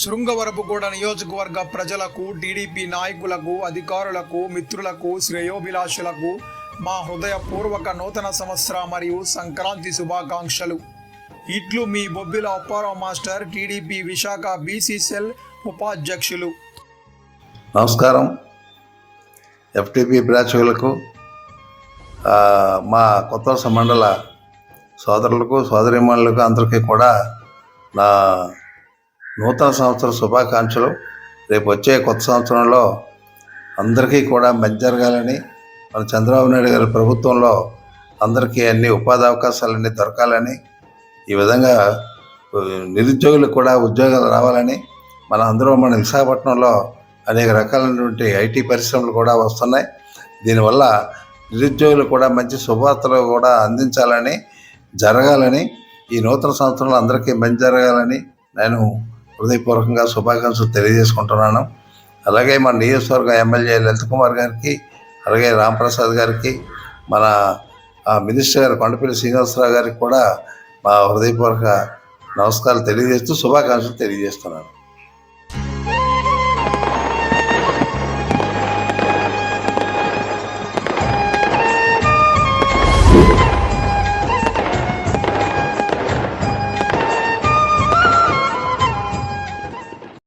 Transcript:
శృంగవరపుగూడ నియోజకవర్గ ప్రజలకు టీడీపీ నాయకులకు అధికారులకు మిత్రులకు శ్రేయోభిలాషులకు మా హృదయపూర్వక నూతన సంవత్సర మరియు సంక్రాంతి శుభాకాంక్షలు. ఇట్లు మీ Bobbili Apparao master TDP Visakha BC cell ఉపాధ్యక్షులు. నమస్కారం. ఎఫ్టీపీ ప్రేక్షకులకు మా కొత్త మండల సోదరులకు సోదరిమణులకు అందరికీ కూడా నా నూతన సంవత్సర శుభాకాంక్షలు. రేపు వచ్చే కొత్త సంవత్సరంలో అందరికీ కూడా మంచి జరగాలని మన చంద్రబాబు నాయుడు గారి ప్రభుత్వంలో అందరికీ అన్ని ఉపాధి అవకాశాలన్నీ దొరకాలని ఈ విధంగా నిరుద్యోగులకు కూడా ఉద్యోగాలు రావాలని మన అందరూ మన విశాఖపట్నంలో అనేక రకాలైనటువంటి ఐటీ పరిశ్రమలు కూడా వస్తున్నాయి. దీనివల్ల నిరుద్యోగులు కూడా మంచి శుభవార్తలు కూడా అందించాలని జరగాలని ఈ నూతన సంవత్సరంలో అందరికీ మంచి జరగాలని నేను హృదయపూర్వకంగా శుభాకాంక్షలు తెలియజేసుకుంటున్నాను. అలాగే మన నియోజకవర్గ ఎమ్మెల్యే లలిత్ కుమార్ గారికి అలాగే రాంప్రసాద్ గారికి మన మినిస్టర్ గారు కొండపల్లి శ్రీనివాసరావు గారికి కూడా మా హృదయపూర్వక నమస్కారాలు తెలియజేస్తూ శుభాకాంక్షలు తెలియజేస్తున్నాను.